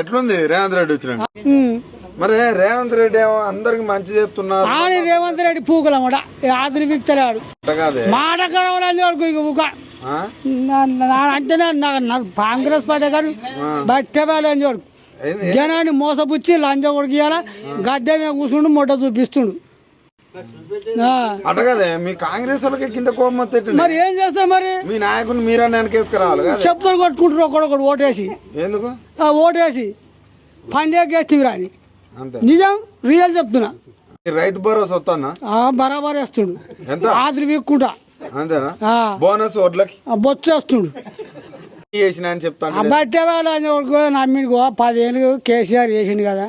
ఎట్లుంది? రేవంత్ రెడ్డి వచ్చినాక ఉమ్. మరి రేవంత్ రెడ్డి ఏమో అందరికి మంచి చేస్తున్నారు. ఆని రేవంత్ రెడ్డి పూకుల కూడా ఆదిరి కాదే మాట కలవడానికి నాకు నాకు కాంగ్రెస్ పార్టీ కానీ బట్టే చూడు? జనాన్ని మోసపుచ్చి లంచ కొడుకు ఇయ్యాల? గద్దె మీద కూర్చుండు మొట్ట చూపిస్తుండు. కాదే మీ కాంగ్రెస్ వాళ్ళకి కింద కోపం మరి ఏం చేస్తారు మరి? మీ నాయకుని మీరన్నా వెనకేసుకురావాలి కదా. చెప్తారు కొట్టుకుంటారు ఒకడొకడు ఓటేసి. ఎందుకు? ఆ ఓటేసి. పండేకేస్తే అని అంతే. నిజం రియల్ చెప్తున్నా. రైతు భరోసా వస్తానా ఆ బరాబర్ వేస్తుండు ఎంత? ఆదిరి వీక్కుంటా. అంతేనా? ఆ, బోనస్ ఆ బొచ్చు వేస్తుండు చేసిన అని చెప్తాను బట్టే వాళ్ళ నమ్మిడికో పదేళ్ళు కేసీఆర్ చేసిండు కదా.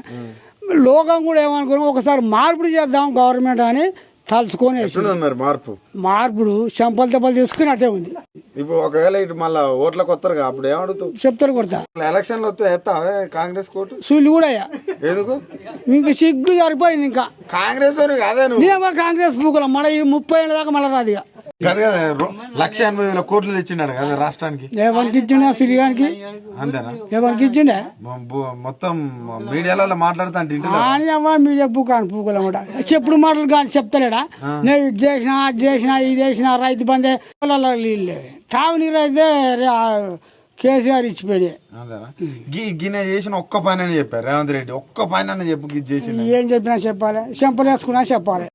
లోకం కూడా ఏమనుకున్నాం ఒకసారి మార్పుడు చేద్దాం గవర్నమెంట్ అని తలుచుకొని మార్పు? మార్పుడు చెంపలు దెబ్బలు తీసుకున్నట్టే ఉంది. ఇప్పుడు ఒకవేళ ఇటు మళ్ళా ఓట్లకు వస్తారు అప్పుడు ఏమడుగుతావు? చెప్తారు కొడతా. ఎలక్షన్లు వస్తే కాంగ్రెస్ కోటు? సూళ్ళు కూడా అయ్యా. ఎందుకు? ఇంకా సిగ్గు సరిపోయింది ఇంకా. కాంగ్రెస్ కాదే కాంగ్రెస్ పూకుల మళ్ళీ ఈ ముప్పై ఏళ్ళ దాకా మళ్ళీ రాదు ఇక. కదా కదా రో- లక్ష ఎనభై వేల కోట్లు తెచ్చినాడు కదా రాష్ట్రానికి. ఎవరికి ఇచ్చిండే సిరిగానికి? అంతేనా? ఎవరికి ఇచ్చిండే? మొత్తం మీడియాలలో మాట్లాడుతా అంటే మీడియా పూకాను పూకలమాట చెప్పుడు మాటలు కానీ చెప్తలేడా? నేను ఇది చేసిన అది చేసిన ఇది చేసిన రైతు బందే పొలాల్లో నీళ్ళు. తాగునీరు అయితే కేసీఆర్ ఇచ్చిపోయాడు. గిన్నె చేసిన ఒక్క పని అని చెప్పారు రేవంత్ రెడ్డి. ఒక్క పని అని చెప్పు ఏం చెప్పినా చెప్పాలి. చెంపలు వేసుకున్నా చెప్పాలి.